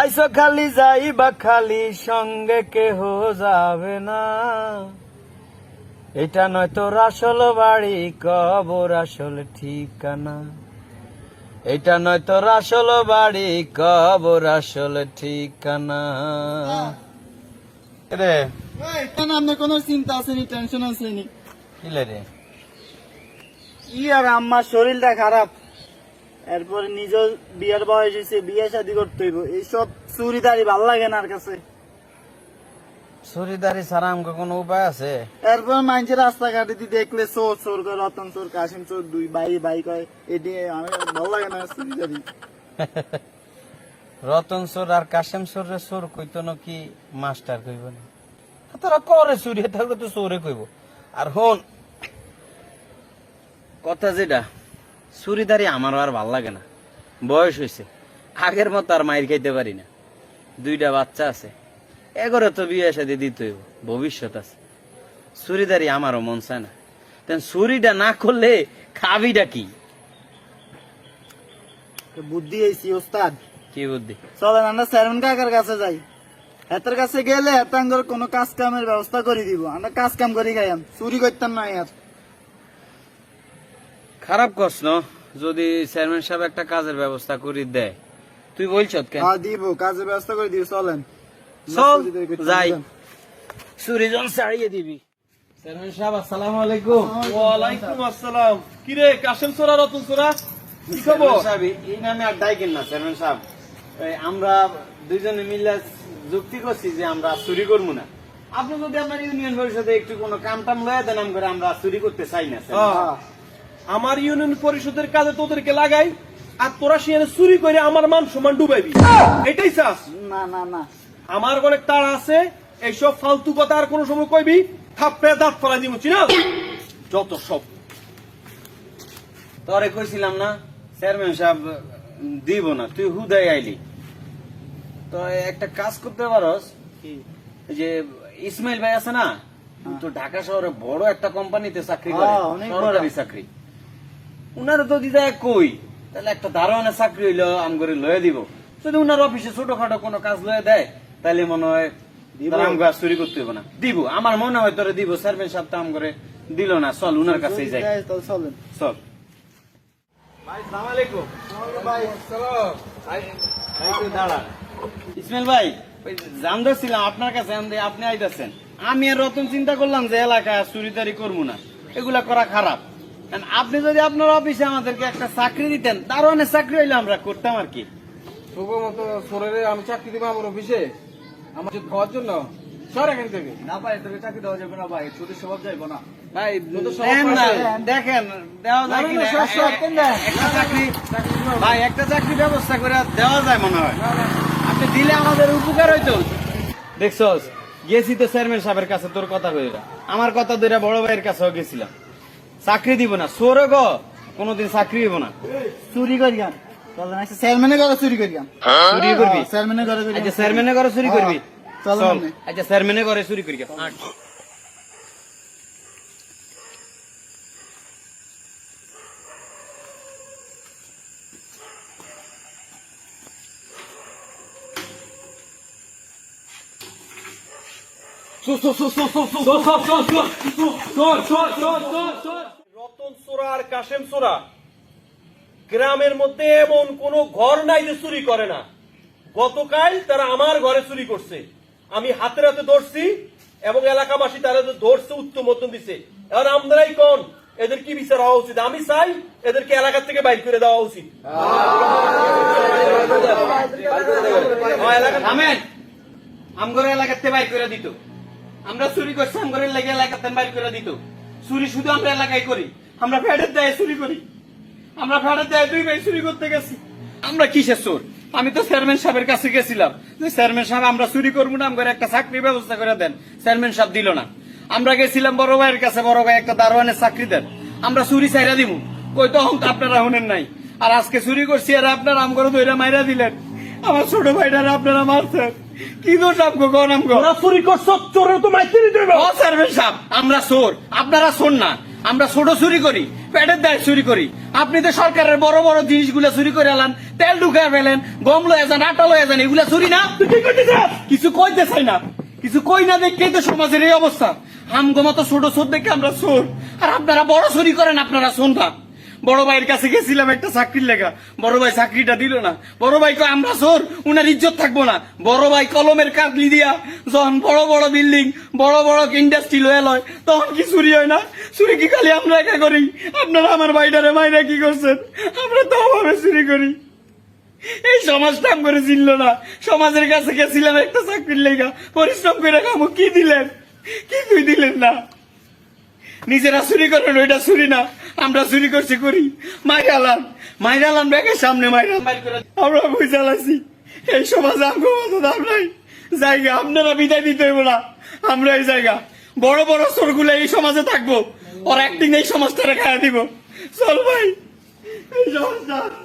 আইসো খালি যাই বা খালি সঙ্গে কেহ যাবে না। এটা নয় তোর আসল বাড়ি কবর আসল ঠিকানা। এটা নয় তোর আসল বাড়ি কবর আসল ঠিকানা। রে। কেন আপনার কোনো চিন্তা আসেনি টেনশন আসেনি। কিলে রে? কি আর আমার শরীরটা খারাপ। এরপরে নিজ বিয়ের বয়স হয়েছে বিয়ে শাদি করতে হইব। এইসব চুরিদারি ভালো লাগে না আর কাছে। চুরিদারি ছাড়া আমাকে কোনো উপায় আছে? এরপর মানুষের রাস্তাঘাটে দিয়ে দেখলে চোর চোর করে রতন চোর কাশিম চোর দুই ভাই ভাই কয় এটি আমি ভালো লাগে না চুরিদারি। রতন চোর আর কাশেম চোরের চোর কইতো নাকি মাস্টার কইব না? তারা করে চুরি থাকলে তো চোরে কইব। আর হন কথা যেটা চুরিদারি আমারও আর ভালো লাগে না। বয়স হয়েছে আগের মতো আর মাইর খাইতে পারি না। দুইটা বাচ্চা আছে এগরে তো বিয়ে সাথে দিতে ভবিষ্যৎ আছে। চুরিদারি আমারও মন চায় না। তেন চুরিটা না করলে খাবিটা কি? বুদ্ধি হয়েছি ওস্তাদ। কি বুদ্ধি? চলেন আমরা চেয়ারম্যান কাকার কাছে যাই। হেতার কাছে গেলে হেতাঙ্গর কোনো কাজ কামের ব্যবস্থা করে দিব। আমরা কাজ কাম করি খাইয়াম চুরি করতাম না আর। খারাপ প্রশ্ন যদি চেয়ারম্যান সাহেব একটা কাজের ব্যবস্থা করে দেয়। তুই বলছ কেন? হ্যাঁ দিব কাজের ব্যবস্থা করে দিব চলেন। চল যাই। সুরিজন ছাড়িয়ে দিবি। চেয়ারম্যান সাহেব আসসালামু আলাইকুম। ওয়ালাইকুম আসসালাম। কিরে কাশেম সোরা রতন সোরা কি খবর? সাহেব, এই নামে আর ডাইকেন না চেয়ারম্যান সাহেব। আমরা দুইজনে মিলে যুক্তি করছি যে আমরা চুরি করব না। আপনি যদি আমার ইউনিয়ন পরিষদে একটু কোনো কাম টাম লয়ে দেন করে আমরা চুরি করতে চাই না। হ্যাঁ। আমার ইউনিয়ন পরিষদের কাজে তোদেরকে লাগাই আর তোরা সেখানে চুরি করে আমার মান সমান ডুবাইবি। এটাই চাস? না না না। আমার অনেক তাড়া আছে এইসব ফালতু কথা আর কোনো সময় কইবি? থাপড়ে দাঁত ফেলা দিব চিনা? যত সব। তোরে কইছিলাম না চেয়ারম্যান সাহেব দিব না তুই হুদাই আইলি। তো একটা কাজ করতে পারস? যে ইসমাইল ভাই আছে না? তো ঢাকা শহরে বড় একটা কোম্পানিতে চাকরি করে হ্যাঁ। সরকারি চাকরি। উনারা তো দিদা কই? তাহলে একটা দারোয়ানের চাকরি হইল আম করে লয়ে দিব। যদি উনার অফিসে ছোটখাটো কোনো কাজ লয়ে দেয় তাহলে মনে হয় আমগো আর চুরি করতে হবে না। দিব। আমার মনে হয় তোরে দিব। চেয়ারম্যান সাহেব তো আম করে দিল না। চল উনার কাছেই যাই। চলেন। চল। ভাই সালাম আলাইকুম। ভাই ইসমাইল ভাই জানতে ছিলাম আপনার কাছে আমি আপনি আইতাছেন। আমি আর রতন চিন্তা করলাম যে এলাকায় চুরিদারি করব না। এগুলা করা খারাপ। আপনি যদি আপনার অফিসে আমাদেরকে একটা চাকরি দিতেন তার অনেক চাকরি হইলে আমরা করতাম আর কি। শুভ মতো সরেরে আমি চাকরি দিব আমার অফিসে। আমার যদি খাওয়ার জন্য? সর এখান থেকে। না ভাই তোকে চাকরি দেওয়া যাবে না ভাই চুরি স্বভাব যাইবো না। ভাই। দেখেন দেওয়া যায়। একটা চাকরি ভাই একটা চাকরি ব্যবস্থা করে দেওয়া যায় মনে হয়। আপনি দিলে আমাদের উপকার হইতো। দেখছস গেছি তো চেয়ারম্যান সাহেবের কাছে তোর কথা কইরা। আমার কথা ধরে বড় ভাইয়ের কাছেও গেছিলাম। চাকরি দিব না। সোরে গো। কোনদিন চাকরি দিব না। চুরি করি গান চেয়ারম্যানের ঘরে চুরি করি গান চুরি করবি? চেয়ারম্যানের ঘরে করি আচ্ছা চেয়ারম্যানের ঘরে চুরি করবি। আচ্ছা চেয়ারম্যানের ঘরে চুরি করি। রতন সোরা আর কাশেম সোরা গ্রামের মধ্যে এমন কোন ঘর নাই যে চুরি করে না। গতকাল তারা আমার ঘরে চুরি করছে। আমি হাতে হাতে ধরছি এবং এলাকাবাসী তারা যে ধরছে উত্তম মতন দিছে। এবার আমরাই কোন? এদের কি বিচার হওয়া উচিত? আমি চাই এদেরকে এলাকা থেকে বাইর করে দেওয়া উচিত। হ্যাঁ, এলাকা- থামেন আমগরে এলাকাতে বাইর করে দিত। আমরা চুরি করছি আমগরের লাগে এলাকাতে বাইর করে দিত। চুরি শুধু আমরা এলাকায় করি, আমরা ফ্যাটের দায়ে চুরি করি। আমরা ফ্যাটের দেয় দুই ভাই চুরি করতে গেছি। আমরা কিসের চোর? আমি তো চেয়ারম্যান সাহেবের কাছে গেছিলাম। যে চেয়ারম্যান সাহেব, আমরা চুরি করব না আমগরে একটা চাকরির ব্যবস্থা করে দেন। চেয়ারম্যান সাহেব দিল না। আমরা গেছিলাম বড় ভাইয়ের কাছে, বড় ভাই একটা দারোয়ানের চাকরি দেন। আমরা চুরি চাইরা দিব। কই, তখন তো আপনারা শুনেন নাই। আর আজকে চুরি করছি, আর আপনারা আমগরে দইরা মাইরা দিলেন। আমার ছোট ভাইটার আপনারা মারছেন। কি দোষ আমগো কোন আমগো? ওরা চুরি করছ চোরের তো হবে ও চেয়ারম্যান সাহেব আমরা চোর আপনারা চোর না। আমরা ছোট চুরি করি পেটের দায় চুরি করি। আপনি তো সরকারের বড় বড় জিনিসগুলো চুরি করে এলান তেল ঢুকায় ফেলেন গম লয়ে যান আটা লয়ে যান এগুলা চুরি না? কিছু কইতে চাই না। কিছু কই না দেখে তো সমাজের এই অবস্থা। আমগো মতো ছোট ছোট দেখে আমরা চোর। আর আপনারা বড় চুরি করেন আপনারা শুনবা বড় ভাইয়ের কাছে গেছিলাম একটা চাকরির লেখা বড় ভাই চাকরিটা দিল না। বড় ভাই কয়, আমরা চোর, উনার ইজ্জত থাকব না। বড় ভাই কলমের কাটলি দিয়া যখন বড় বড় বিল্ডিং, বড় বড় ইন্ডাস্ট্রি লয়ে লয়, তখন কি চুরি হয় না? চুরি কি খালি আমরা একা করি? আপনারা আমার ভাইটারে মাইরা কি করছেন? আমরা তো অভাবে চুরি করি। এই সমাজটা আম করে চিনল না। সমাজের কাছে গেছিলাম একটা চাকরির লেখা পরিশ্রম করে খাব কি দিলেন? কিছুই দিলেন না? নিজেরা চুরি করেন ওইটা চুরি না। আমরা চুরি করছি করি। মাইরালাম মাইরালাম ব্যাগের সামনে মাইরাল আমরা বুঝালাছি এই সমাজে আমগো মতো দাম নাই। জায়গা আপনারা বিদায় দিতে হইব না। আমরা এই জায়গা। বড় বড় চোরগুলো এই সমাজে থাকব। ওর একদিন এই সমাজটা রেখা দিব। চল ভাই। এই সমাজটা।